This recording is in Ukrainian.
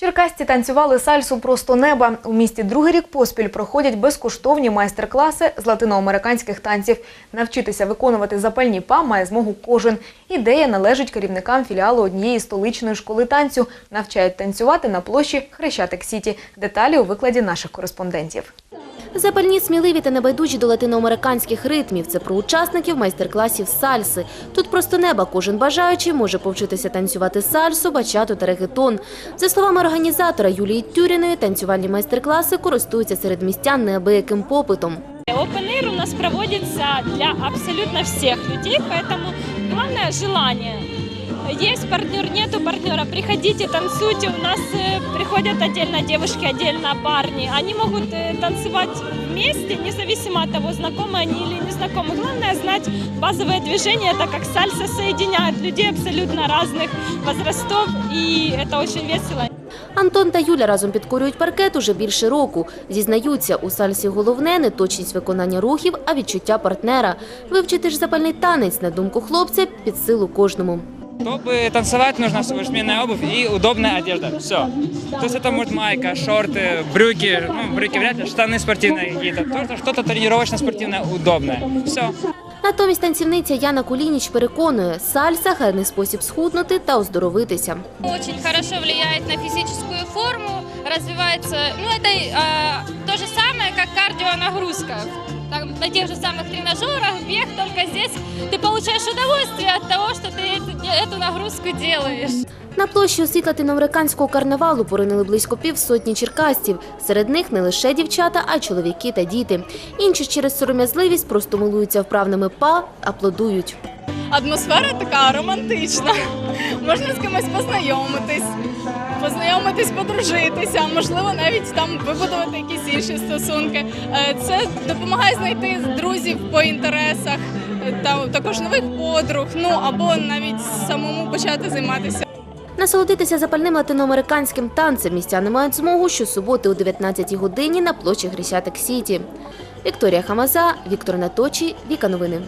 Черкасці танцювали сальсу просто неба. У місті другий рік поспіль проходять безкоштовні майстер-класи з латиноамериканських танців. Навчитися виконувати запальні па має змогу кожен. Ідея належить керівникам філіалу однієї столичної школи танцю. Навчають танцювати на площі Хрещатик Сіті. Деталі у викладі наших кореспондентів. Запальні, сміливі та небайдужі до латиноамериканських ритмів. Це про учасників майстер-класів сальси. Тут просто неба кожен бажаючий може повчитися танцювати сальсу, бачату та регетон. За словами організатора Юлії Тюріної, танцювальні майстер-класи користуються серед містян неабияким попитом. Open у нас проводится для абсолютно всех людей, поэтому главное желание. Есть партнер, нету партнера, приходите, танцуйте. У нас э, приходят отдельно девушки, отдельно парни. Они могут э, танцевать вместе, независимо от того, знакомы они или не знакомы. Главное знать базовые движения, так как сальса соединяет людей абсолютно разных возрастов, и это очень весело. Антон та Юля разом підкорюють паркет уже більше року. Зізнаються, у сальсі головне не точність виконання рухів, а відчуття партнера. Вивчити ж запальний танець, на думку хлопця, під силу кожному. Чтобы танцевать, нужна современная обувь и удобная одежда. Все. То есть это может майка, шорты, брюки, ну, брюки вряд ли, штаны спортивные какие-то. Просто что-то тренировочно-спортивное, удобное. Все. Натомість танцівниця Яна Кулініч переконує, сальса – гарний спосіб схуднути та оздоровитися. очень хорошо влияет на физическую форму, развивается, ну это э, то же самое, как кардионагрузка. Там, на тех же самых тренажерах, бег, только здесь ты получаешь удовольствие от того, что ты эту, эту нагрузку делаешь. На площі у світ латиноамериканського карнавалу поринили близько півсотні черкасців. Серед них не лише дівчата, а й чоловіки та діти. Інші ж через сором'язливість просто милуються вправними па, аплодують. атмосфера така романтична. Можна з кимось познайомитись, познайомитись, подружитися, можливо, навіть там вибудувати якісь інші стосунки. Е, Це допомагає знайти друзів по інтересах, е, та також нових подруг, ну або навіть самому почати займатися. Насолодитися запальним латиноамериканським танцем містяни мають змогу щосуботи о 19 годині на площі Хрещатик Сіті. Вікторія Хамаза, Віктор Наточі, Віка Новини.